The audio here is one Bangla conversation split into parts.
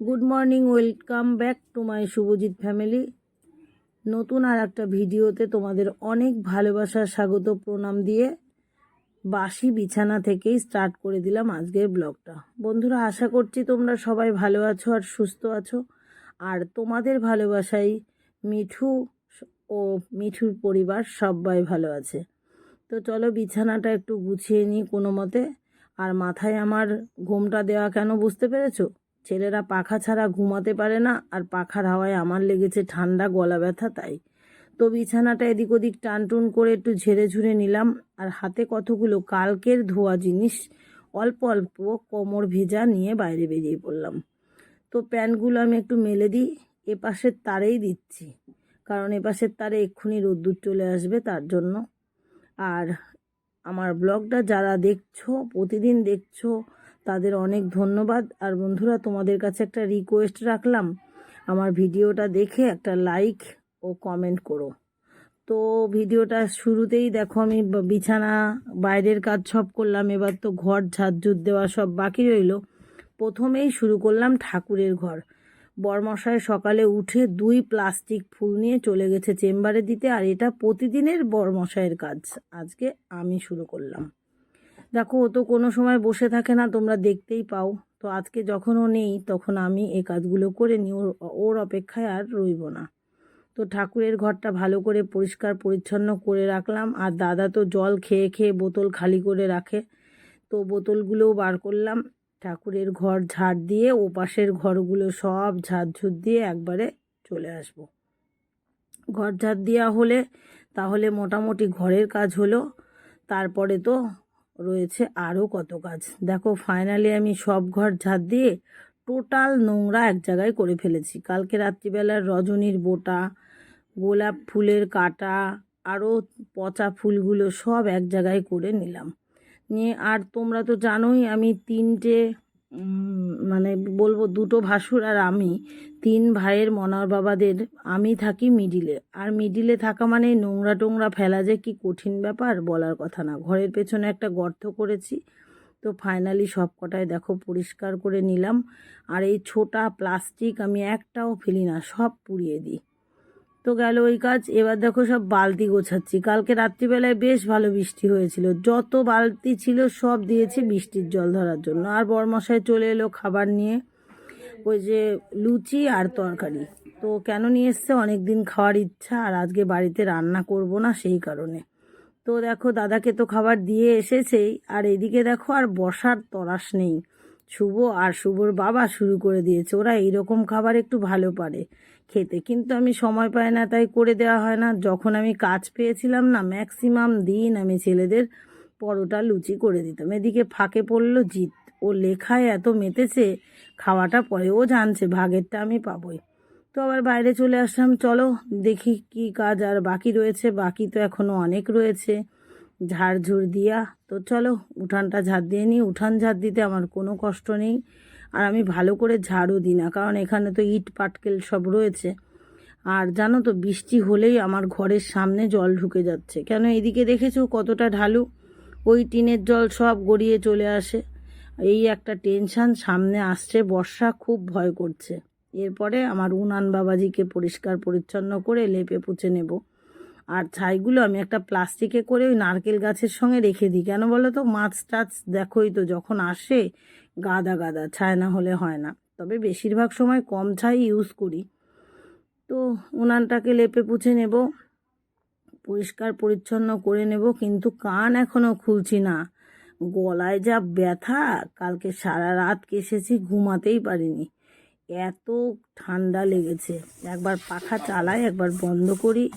Good morning welcome back to my Subhajit family নতুন আর একটা ভিডিওতে তোমাদের অনেক ভালোবাসার স্বাগত প্রণাম দিয়ে বাসি বিছানা থেকেই স্টার্ট করে দিলাম আজকের ব্লগটা বন্ধুরা, আশা করছি তোমরা সবাই ভালো আছো আর সুস্থ আছো। আর তোমাদের ভালোবাসাই মিঠু ও মিঠুর পরিবার সবাই ভালো আছে। তো চলো বিছানাটা একটু গুছিয়ে নিই কোনো মতে। আর মাথায় আমার ঘুমটা দেওয়া কেন বুঝতে পেরেছ? ছেলেরা পাখা ছাড়া ঘুমাতে পারে না, আর পাখার হাওয়ায় আমার লেগেছে ঠান্ডা গলা ব্যথা তাই। তো বিছানাটা এদিক ওদিক টানটুন করে একটু ঝেড়ে ঝুড়ে নিলাম, আর হাতে কতগুলো কালকের ধোয়া জিনিস অল্প অল্প কোমর ভেজা নিয়ে বাইরে বেরিয়ে পড়লাম। তো প্যান্টগুলো আমি একটু মেলে দিই এ পাশের তারেই দিচ্ছি, কারণ এ পাশের তারে এক্ষুনি রোদ্দুর চলে আসবে তার জন্য। আর আমার ব্লগটা যারা দেখছ, প্রতিদিন দেখছ তাদের অনেক ধন্যবাদ। আর বন্ধুরা, তোমাদের কাছে একটা রিকোয়েস্ট রাখলাম। আমার ভিডিওটা দেখে একটা লাইক ও কমেন্ট করো। তো ভিডিওটা শুরুতেই দেখো, আমি বিছানা, বাইরের কাজ সব করলাম। এবার তো ঘর ঝাড়ঝুট দেওয়া সব বাকি রইল। প্রথমেই শুরু করলাম ঠাকুরের ঘর। বরমশাই সকালে উঠে দুই প্লাস্টিক ফুল নিয়ে চলে গেছে চেম্বারে দিতে, আর এটা প্রতিদিনের বরমশাইয়ের কাজ। আজকে আমি শুরু করলাম। দেখো, ও তো কোনো সময় বসে থাকে না, তোমরা দেখতেই পাও। তো আজকে যখন ও নেই, তখন আমি এই কাজগুলো করে নিই, ওর ওর অপেক্ষায় আর রইব না। তো ঠাকুরের ঘরটা ভালো করে পরিষ্কার পরিচ্ছন্ন করে রাখলাম, আর দাদা তো জল খেয়ে খেয়ে বোতল খালি করে রাখে। তো বোতলগুলোও বার করলাম, ঠাকুরের ঘর ঝাড় দিয়ে ও পাশের ঘরগুলো সব ঝাড়ঝুট দিয়ে একবারে চলে আসব। ঘর ঝাড় দেওয়া হলে তাহলে মোটামুটি ঘরের কাজ হলো, তারপরে তো রয়েছে আরও কত কাজ দেখো ফাইনালি আমি সব ঘর ঝাড় দিয়ে টোটাল নোংরা এক জায়গায় করে ফেলেছি। কালকে রাত্রিবেলার রজনীর বোটা, গোলাপ ফুলের কাটা আরও পচা ফুলগুলো সব এক জায়গায় করে নিলাম। নিয়ে, আর তোমরা তো জানোই আমি তিনটে মানে বলব দুটো ভাসুর আর আমি, তিন ভাইয়ের মনার বাবাদের, আমি থাকি মিডিলে আর মিডিলে থাকা মানে নোংরা টোংরা ফেলা যে কি কঠিন ব্যাপার বলার কথা না। ঘরের পেছনে একটা গর্ত করেছি, তো ফাইনালি সব কটায় দেখো পরিষ্কার করে নিলাম। আর এই ছোটা প্লাস্টিক আমি একটাও ফেলি না, সব পুড়িয়ে দিই। তো গেল ওই কাজ। এবার দেখো সব বালতি গোছাচ্ছি। কালকে রাত্রিবেলায় বেশ ভালো বৃষ্টি হয়েছিল। যত বালতি ছিল সব দিয়েছি বৃষ্টির জল ধরার জন্য। আর বরমশাই চলে এলো খাবার নিয়ে। ওই যে লুচি আর তরকারি। তো কেন নিয়ে এসছে? অনেক দিন খাওয়ার ইচ্ছা। আর আজকে বাড়িতে রান্না করব না সেই কারণে। তো দেখো, দাদাকে তো খাবার দিয়ে এসেছেই। আর এদিকে দেখো, আর বসার তরাস নেই। শুভ আর শুভর বাবা শুরু করে দিয়েছে। ওরা এইরকম খাবার একটু ভালো পারে খেতে। কিন্তু আমি সময় পাই না, তাই করে দেওয়া হয় না। যখন আমি কাজ পেয়েছিলাম না ম্যাক্সিমাম দিন আমি ছেলেদের পরোটা লুচি করে দিতাম। এদিকে ফাঁকে পড়ল জিত ও লেখায় এত মেতেছে, খাওয়াটা পরে ও জানছে ভাগেরটা আমি পাবোই। তো আবার বাইরে চলে আসলাম। চলো দেখি কি কাজ আর বাকি রয়েছে। বাকি তো এখনও অনেক রয়েছে। ঝাড় ঝুড় দিয়া, তো চলো, উঠানটা ঝাড় দিয়ে নিই উঠান ঝাড় দিতে আমার কোনো কষ্ট নেই। আর আমি ভালো করে ঝাড়ও দিই না, কারণ এখানে তো ইট, পাটকেল সব রয়েছে। আর জানো তো, বৃষ্টি হলেই আমার ঘরের সামনে জল ঢুকে যাচ্ছে। কেন এদিকে দেখেছ কতটা ঢালু? ওই টিনের জল সব গড়িয়ে চলে আসে। এই একটা টেনশন সামনে আসছে, বর্ষা খুব ভয় করছে। এরপরে আমার উনান বাবাজিকে পরিষ্কার পরিচ্ছন্ন করে লেপে পুছে নেব। আর ছাইগুলো আমি একটা প্লাস্টিকে করে ওই নারকেল গাছের সঙ্গে রেখে দিই। কেন বলো তো? মাছ টাছ দেখোই তো, যখন আসে গাদা গাদা ছায় না হলে হয় না। তবে বেশিরভাগ সময় কম ছাই ইউজ করি। তো উনানটাকে লেপে পুছে নেব, পরিষ্কার পরিচ্ছন্ন করে নেব, কিন্তু কান এখনও খুলছি না। গলায় যা ব্যথা, কালকে সারা রাত কেসেছি, ঘুমাতেই পারিনি। এত ঠান্ডা লেগেছে। একবার পাখা চালাই, একবার বন্ধ করি।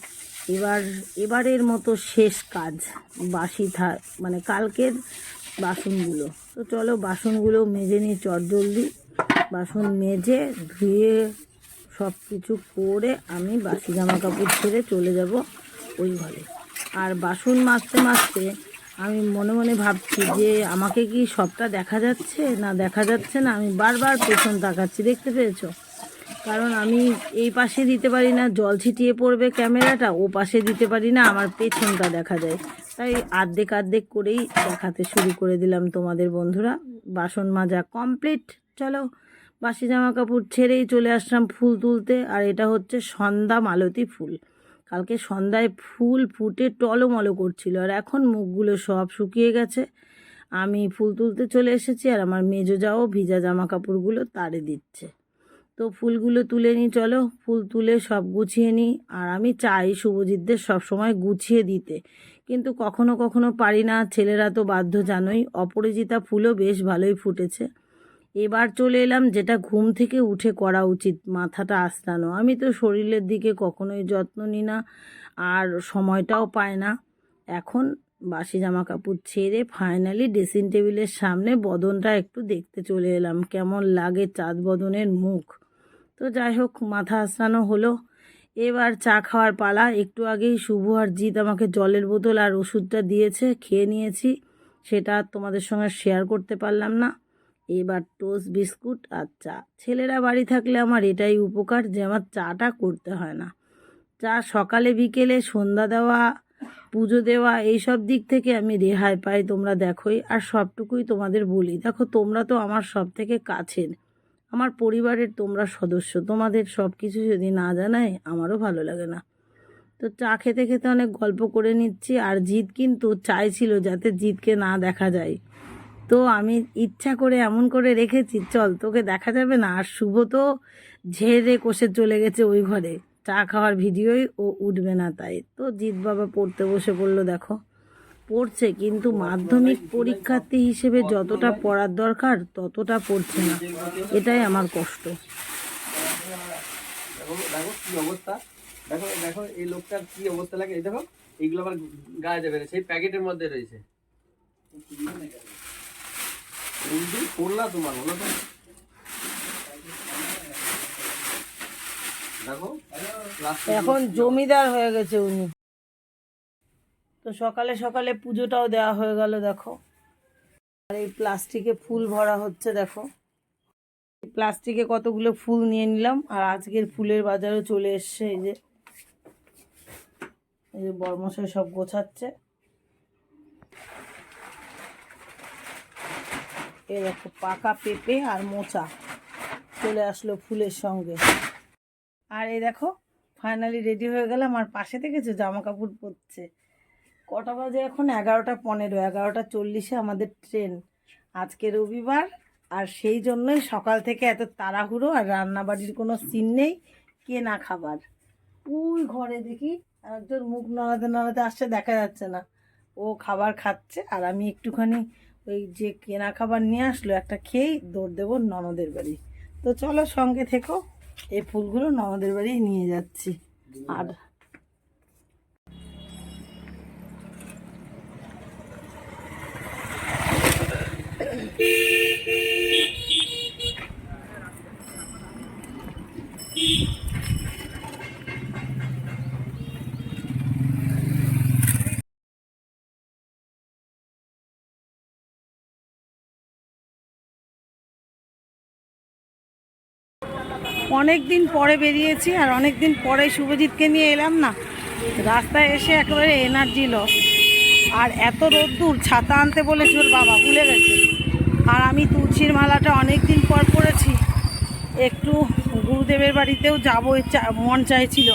এবার, এবারের মতো শেষ কাজ বাসি থা মানে কালকের বাসনগুলো। তো চলো বাসনগুলো মেজে নিই চটজলদি বাসন মেজে ধুয়ে সব কিছু করে আমি বাসি জামা কাপড় ছেড়ে চলে যাব ওই ঘরে। আর বাসন মাজতে মাজতে আমি মনে মনে ভাবছি যে আমাকে কি সবটা দেখা যাচ্ছে না দেখা যাচ্ছে না? আমি বারবার পেছন তাকাচ্ছি, দেখতে পেয়েছ কারণ আমি এই পাশে দিতে পারি না, জল ছিটিয়ে পড়বে ক্যামেরাটা, ও পাশে দিতে পারি না, আমার পেছনটা দেখা যায়। তাই আর্ধেক আর্ধেক করেই দেখাতে শুরু করে দিলাম তোমাদের বন্ধুরা। বাসন মাজা কমপ্লিট চলো, বাসি জামা কাপড় ছেড়েই চলে আসলাম ফুল তুলতে, আর এটা হচ্ছে সন্ধ্যা মালতী ফুল। কালকে সন্ধ্যায় ফুল ফুটে টলমলো করছিল, আর এখন মুখগুলো সব শুকিয়ে গেছে। আমি ফুল তুলতে চলে এসেছি, আর আমার মেজো যাও ভিজা জামা কাপড়গুলো তারে দিচ্ছে। তো ফুলগুলো তুলে নিই, চলো। ফুল তুলে সব গুছিয়ে নিই। আর আমি চাই শুভজিৎদের সবসময় গুছিয়ে দিতে। কিন্তু কখনো কখনো পারি না, ছেলেরা তো বাধ্য জানোই। অপরাজিতা ফুলও বেশ ভালোই ফুটেছে। এবার চলে এলাম যেটা ঘুম থেকে উঠে করা উচিত, মাথাটা আস্তানো। আমি তো শরীরের দিকে কখনোই যত্ন নিই না আর সময়টাও পাই না। এখন বাসি জামা কাপড় ছেড়ে ফাইনালি ড্রেসিং টেবিলের সামনে বদনটা একটু দেখতে চলে এলাম। কেমন লাগে চাঁদ বদনের মুখ। তো যাই হোক, মাথা আসানো হলো। এবার চা খাওয়ার পালা। একটু আগেই শুভ আর জিৎ আমাকে জলের বোতল আর ওষুধটা দিয়েছে, খেয়ে নিয়েছি। সেটা তোমাদের সঙ্গে শেয়ার করতে পারলাম না। এবার টোস্ট বিস্কুট আর চা। ছেলেরা বাড়ি থাকলে আমার এটাই উপকার যে আমার চাটা করতে হয় না। চা সকালে, বিকেলে, সন্ধ্যা দেওয়া, পুজো দেওয়া, এইসব দিক থেকে আমি রেহাই পাই, তোমরা দেখোই। আর সবটুকুই তোমাদের বলি। দেখো, তোমরা তো আমার সব থেকে কাছের। আমার পরিবারের তোমরা সদস্য, তোমাদের সব কিছু যদি না জানায় আমারও ভালো লাগে না। তো চা খেতে খেতে অনেক গল্প করে নিচ্ছি, আর জিৎ কিন্তু চাইছিল যাতে জিতকে না দেখা যায়। তো আমি ইচ্ছা করে এমন করে রেখেছি, চল তোকে দেখা যাবে না, আর শুভ তো ঝেড়ে কষে চলে গেছে ওই ঘরে। চা খাওয়ার ভিডিওই ও উঠবে না তাই। তো জিৎ বাবা পড়তে বসে পড়ল, দেখো। পড়ছে কিন্তু মাধ্যমিক পরীক্ষার্থী হিসেবে যতটা পড়ার দরকার ততটা পড়ছে না। এটাই আমার কষ্ট। দেখো দেখো কি অবস্থা। দেখো দেখো এই লোকটার কি অবস্থা লাগে। এই দেখো এইগুলো আবার গায়ে যাবে না সেই প্যাকেটের মধ্যে রয়েছে। পড়লা তোমার তো। এখন জমিদার হয়ে গেছে উনি। তো সকালে সকালে পুজোটাও দেওয়া হয়ে গেল, দেখো। আর এই প্লাস্টিকে ফুল ভরা হচ্ছে, দেখো। প্লাস্টিকে কতগুলো ফুল নিয়ে নিলাম, আর আজকের ফুলের বাজারও চলে এসছে, এই যে। এই যে বর্মশাই সব গোছাচ্ছে। এই দেখো, পাকা পেঁপে আর মোচা চলে আসলো ফুলের সঙ্গে। আর এই দেখো, ফাইনালি রেডি হয়ে গেলাম, আর পাশে দেখেছ জামা কাপড় পরছে? কটা বাজে এখন? এগারোটা পনেরো, এগারোটা চল্লিশে আমাদের ট্রেন। আজকে রবিবার, আর সেই জন্যই সকাল থেকে এত তাড়াহুড়ো আর রান্নাবাড়ির কোনো সিন নেই কেনা খাবার। ওই ঘরে দেখি একজন মুখ নড়াতে নড়াতে আসছে, দেখা যাচ্ছে না। ও খাবার খাচ্ছে, আর আমি একটুখানি ওই যে কেনা খাবার নিয়ে আসলো, একটা খেয়েই দৌড় দেবো ননদের বাড়ি। তো চলো সঙ্গে থেকো, এই ফুলগুলো ননদের বাড়ি নিয়ে যাচ্ছি। আর অনেক দিন পরে বেরিয়েছি আর অনেক দিন পরে শুভজিৎকে নিয়ে এলাম না। রাস্তায় এসে একেবারে এনার্জি লস আর এত রোদ্দুর, ছাতা আনতে বলেছি ওর বাবা, ভুলে গেছে। আর আমি তুলসীর মালাটা অনেক দিন পর পড়েছি একটু গুরুদেবের বাড়িতেও যাব মন চাইছিল।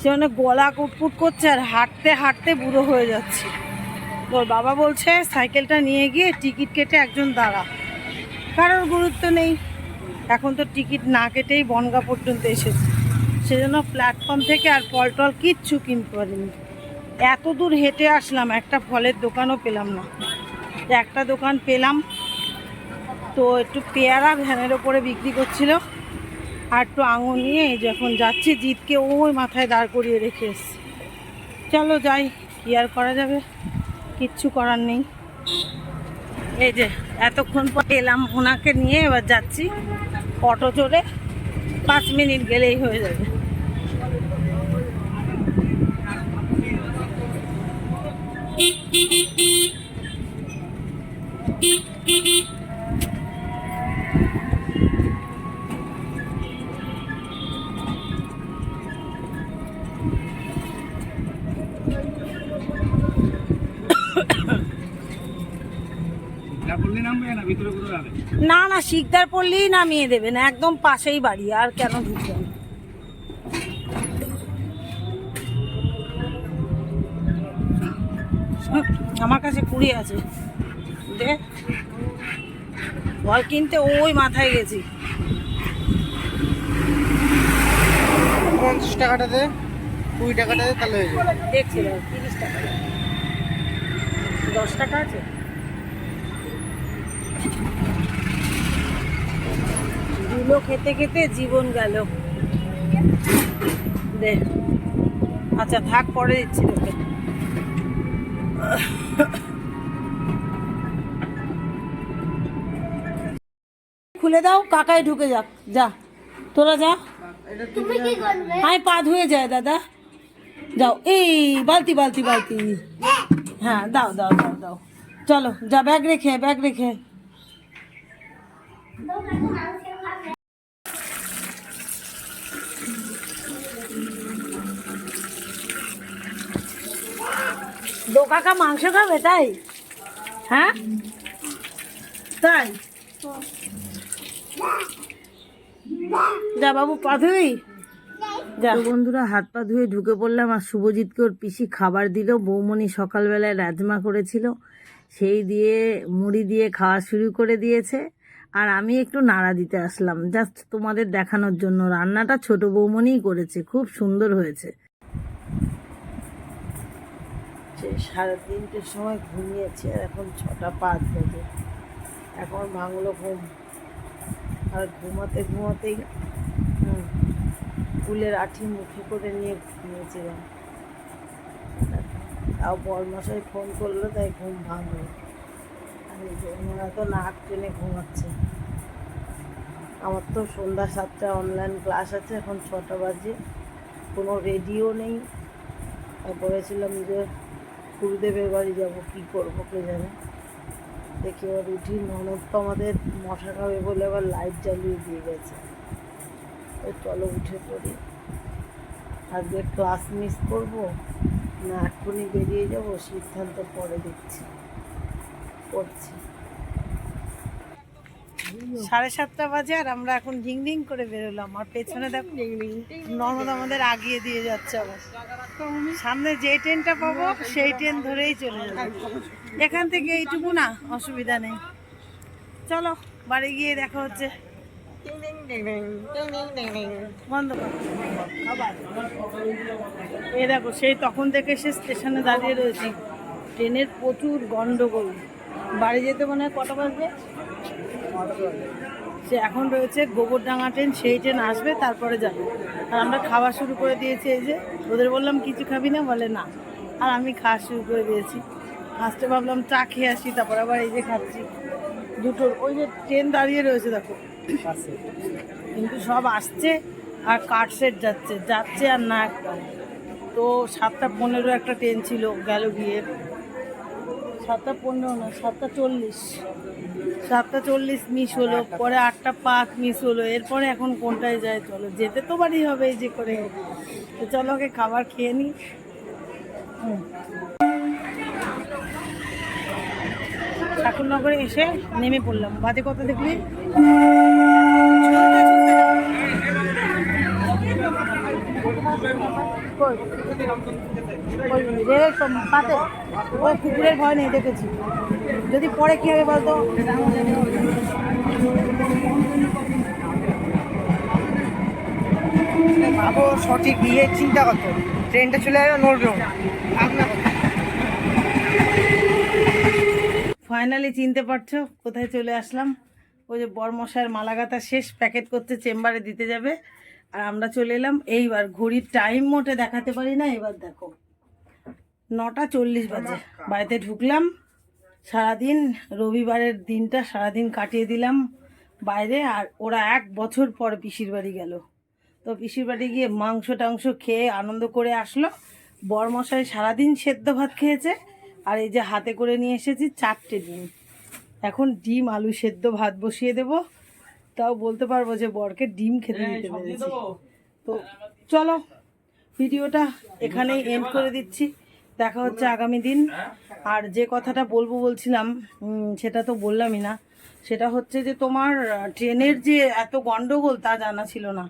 সে অনেক গলা কুটকুট করছে আর হাঁটতে হাঁটতে বুড়ো হয়ে যাচ্ছে। ওর বাবা বলছে, সাইকেলটা নিয়ে গিয়ে টিকিট কেটে একজন দাঁড়া। কারোর গুরুত্ব নেই। এখন তো টিকিট না কেটেই বনগা পর্যন্ত এসেছে। সেজন্য প্ল্যাটফর্ম থেকে আর ফল টল কিচ্ছু কিনতে পারিনি। এত দূর হেঁটে আসলাম, একটা ফলের দোকানও পেলাম না। একটা দোকান পেলাম তো একটু পেয়ারা ভ্যানের ওপরে বিক্রি করছিল আর একটু আঙুল নিয়ে যখন যাচ্ছি, জিতকে ওই মাথায় দাঁড় করিয়ে রেখে এসছি। চলো যাই, কি আর করা যাবে? কিচ্ছু করার নেই। এই যে এতক্ষণ পর এলাম ওনাকে নিয়ে, এবার যাচ্ছি অটো চড়ে, পাঁচ মিনিট গেলেই হয়ে যাবে। শিকদার পড়লেই নামিয়ে দেবেন একদম পাশেই বাড়ি আর কেন ঢুকবেন আমার কাছে কুড়ি আছে। দে। বল কিনতে ওই মাথায় গেছি। পঞ্চাশ টাকাটাতে কুড়ি টাকাটাতে তাহলে হয়ে যাবে। দেখছি তিরিশ টাকা। দশ টাকা আছে? ধুলো খেতে খেতে জীবন গেল। দে। আচ্ছা থাক পরে দিচ্ছি তোকে। খুলে দাও কাকাই ঢুকে যাক। যা তোরা যা। আমি পা ধুয়ে যায় দাদা। যাও এই বালতি বালতি বালতি। হ্যাঁ দাও দাও দাও দাও। চলো যা ব্যাগ রেখে ব্যাগ রেখে। মাংস খাবে, তাই? হ্যাঁ? তাই? যা বাবু, পা ধুই যা। বন্ধুরা, হাত পা ধুয়ে ঢুকে পড়লাম আর শুভজিৎকে ওর পিসি খাবার দিল। বৌমণি সকালবেলায় রাজমা করেছিল। সেই দিয়ে মুড়ি দিয়ে খাওয়া শুরু করে দিয়েছে। আর আমি একটু নাড়া দিতে আসলাম। জাস্ট তোমাদের দেখানোর জন্য। রান্নাটা ছোট বৌমণিই করেছে। খুব সুন্দর হয়েছে। সাড়ে তিনটের সময় ঘুমিয়েছে আর এখন ছটা পাঁচ বাজে। এখন ভাঙলো ঘুম। আর ঘুমাতে ঘুমাতেই ফুলের আঠি মুখে করে নিয়ে ঘুমিয়েছিলাম। তাও বরমশাই ফোন করল, তাই ঘুম ভাঙলো। ওনারা তো নাক টেনে ঘুমাচ্ছে। আমার তো সন্ধ্যা সাতটা অনলাইন ক্লাস আছে, এখন ছটা বাজে। কোনো রেডিও নেই। বলেছিলাম যে গুরুদেবের বাড়ি যাব, কি করব কে জানে? দেখি এবার উঠি, ননদ তো আমাদের মশা খাবে বলে আবার লাইট জ্বালিয়ে দিয়ে গেছে। ওই চলো উঠে পড়ি। আজকে ক্লাস মিস করব? না, এক্ষুনি বেরিয়ে যাব, সিদ্ধান্ত পরে দেখছি। করছি সাড়ে সাতটা বাজে আর আমরা এখন ঢিং ঢিং করে বেরোলাম। আর পেছনে দেখো ননদ আমাদের আগিয়ে দিয়ে যাচ্ছে আবার। সামনে যে ট্রেনটা পাবো সেই ট্রেন ধরেই চলে যাব। এখান থেকে এইটুকু না অসুবিধা নেই। চলো বাড়ি গিয়ে দেখা হচ্ছে। বন্ধ করো। দেখো সেই তখন থেকে সে স্টেশনে দাঁড়িয়ে রয়েছি। ট্রেনের প্রচুর গন্ডগোল। বাড়ি যেতে মনে হয় কটা বাজবে? সে এখন রয়েছে গোবরডাঙ্গা ট্রেন, সেই ট্রেন আসবে, তারপরে যাবে। আর আমরা খাওয়া শুরু করে দিয়েছি এই যে, ওদের বললাম, কিছু খাবি না? বলে, না। আর আমি খাওয়া শুরু করে দিয়েছি। ফার্স্টে ভাবলাম, চা খেয়ে আসি, তারপর আবার এই যে খাচ্ছি। দুটোর ওই যে ট্রেন দাঁড়িয়ে রয়েছে, দেখো। কিন্তু সব আসছে আর কাঠ সেট যাচ্ছে যাচ্ছে আর না একটা। তো সাতটা পনেরো একটা ট্রেন ছিল, গেল গিয়ে। সাতটা পনেরো না, সাতটা চল্লিশ। সাতটা চল্লিশ মিস হলো, পরে আটটা পাঁচ মিস হলো, এরপরে এখন কোনটায় যায় চলো? যেতে তো বাড়ি হবে এই যে করে। তো চলো ওকে খাবার খেয়ে হুম। ঠাকুরনগরে এসে নেমে পড়লাম। বাজে কত দেখলি? পাতে কুকুরের ভয় নেই, দেখেছি। যদি পরে কি হবে বলতো? ভাবো সঠিক ইয়ে চিন্তা করতো ট্রেনটা চলে যাবে নড়বেও ফাইনালি চিনতে পারছ কোথায় চলে আসলাম? ওই যে বরমশায়ের মালাগাতা শেষ প্যাকেট করতে চেম্বারে দিতে যাবে। আর আমরা চলে এলাম এইবার ঘড়ির টাইম মোটে দেখাতে পারি না এবার দেখো। নটা চল্লিশ বাজে। বাড়িতে ঢুকলাম সারাদিন রবিবারের দিনটা সারাদিন কাটিয়ে দিলাম বাইরে আর ওরা এক বছর পর পিসির বাড়ি গেল। তো পিসির বাড়ি গিয়ে মাংস টাংস খেয়ে আনন্দ করে আসলো। বরমশাই সারাদিন সেদ্ধ ভাত খেয়েছে আর এই যে হাতে করে নিয়ে এসেছি চারটে ডিম। এখন ডিম আলু সেদ্ধ ভাত বসিয়ে দেব। তাও বলতে পারব যে বরকে ডিম খেতে দিতে পেরেছি। তো চলো ভিডিওটা এখানেই এন্ড করে দিচ্ছি। দেখা হচ্ছে আগামী দিন। আর যে কথাটা বলব বলছিলাম সেটা তো বললামই না। সেটা হচ্ছে যে তোমার ট্রেনের যে এত গন্ডগোল, তা জানা ছিল না।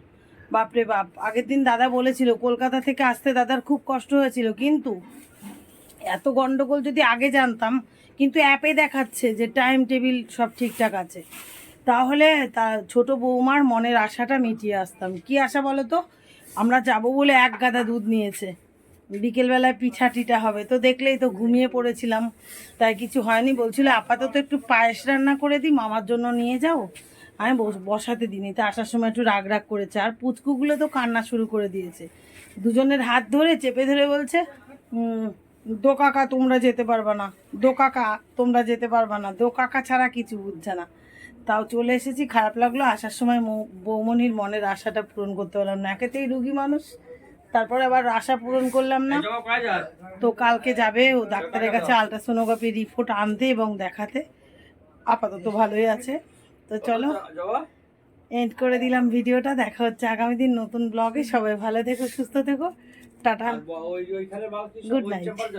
বাপরে বাপ, আগের দিন দাদা বলেছিল, কলকাতা থেকে আসতে দাদার খুব কষ্ট হয়েছিল। কিন্তু এত গন্ডগোল যদি আগে জানতাম, কিন্তু অ্যাপে দেখাচ্ছে যে টাইম টেবিল সব ঠিকঠাক আছে। তাহলে তা ছোট বৌমার মনের আশাটা মিটিয়ে আসতাম। কি আশা বলো তো? আমরা যাব বলে এক গাদা দুধ নিয়েছে। বিকেলবেলায় পিঠা টিঠা হবে। তো দেখলেই তো ঘুমিয়ে পড়েছিলাম। তাই কিছু হয়নি। বলছিল আপাতত একটু পায়েস রান্না করে দিই মামার জন্য নিয়ে যাও। আমি বস- বসাতে দিইনি। তা আসার সময় একটু রাগ রাগ করেছে। আর পুচকুগুলো তো কান্না শুরু করে দিয়েছে। দুজনের হাত ধরে চেপে ধরে বলছে উম, দো কাকা তোমরা যেতে পারবা না। দো কাকা তোমরা যেতে পারবা না। দো কাকা ছাড়া কিছু বুঝছে না। তাও চলে এসেছি। খারাপ লাগল। আসার সময় বৌমনির মনের আশাটা পূরণ করতে পারলাম না। একেতেই রুগী মানুষ। তারপরে আবার আশা পূরণ করলাম না। তো কালকে যাবে ও ডাক্তারের কাছে আলট্রাসোনোগ্রাফি রিপোর্ট আনতে এবং দেখাতে। আপাতত ভালোই আছে। তো চলো এন্ড করে দিলাম ভিডিওটা। দেখা হচ্ছে আগামী দিন নতুন ব্লগে সবাই ভালো থেকো সুস্থ থেকো। টাটা। গুড ওইখানে